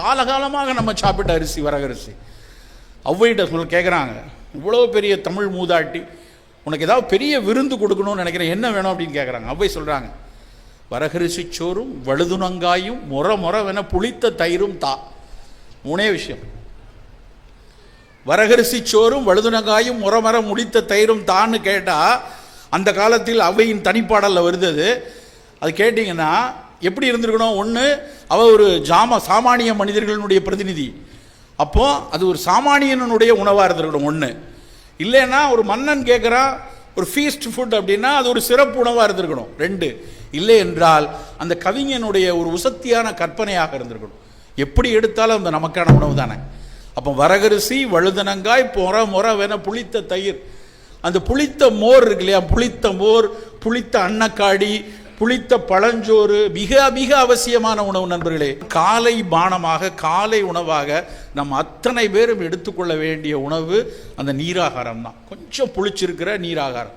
காலகாலமாக நம்ம சாப்பிட்ட அரிசி வரகரிசி. ஔவையிட்ட சொல்ல கேட்குறாங்க இவ்வளோ பெரிய தமிழ் மூதாட்டி உனக்கு ஏதாவது பெரிய விருந்து கொடுக்கணும்னு நினைக்கிறேன் என்ன வேணும் அப்படின்னு கேட்குறாங்க அவ்வை சொல்கிறாங்க வரகரிசி சோறும் வழுதுணங்காயும் முற முறவென புளித்த தயிரும் தா. மூணே விஷயம். வரகரிசி சோறும் வழுதுணங்காயும் முறமர முடித்த தயிரும் தான்னு கேட்டால் அந்த காலத்தில் அவையின் தனிப்பாடலில் வருது அது கேட்டிங்கன்னா எப்படி இருந்திருக்கணும்? ஒன்று அவ ஒரு ஜாம சாமானிய மனிதர்களுடைய பிரதிநிதி. அப்போ அது ஒரு சாமானியனுடைய உணவாக இருந்திருக்கணும் ஒன்று இல்லைன்னா ஒரு மன்னன் கேட்குறான் ஒரு ஃபீஸ்ட் ஃபுட் அப்படின்னா அது ஒரு சிறப்பு உணவாக இருந்திருக்கணும் ரெண்டு. இல்லை என்றால் அந்த கவிஞனுடைய ஒரு உசத்தியான கற்பனையாக இருந்திருக்கணும். எப்படி எடுத்தாலும் அந்த நமக்கான உணவு தானே. அப்போ வரகரிசி வழுதனங்காய் பொற முற வேண புளித்த தயிர். அந்த புளித்த மோர் இருக்கு இல்லையா? புளித்த மோர் புளித்த அன்னக்காடி புளித்த பழஞ்சோறு மிக மிக அவசியமான உணவு நண்பர்களே காலை பானமாக காலை உணவாக நம்ம அத்தனை பேரும் எடுத்துக்கொள்ள வேண்டிய உணவு அந்த நீராகாரம் தான் கொஞ்சம் புளிச்சிருக்கிற நீராகாரம்.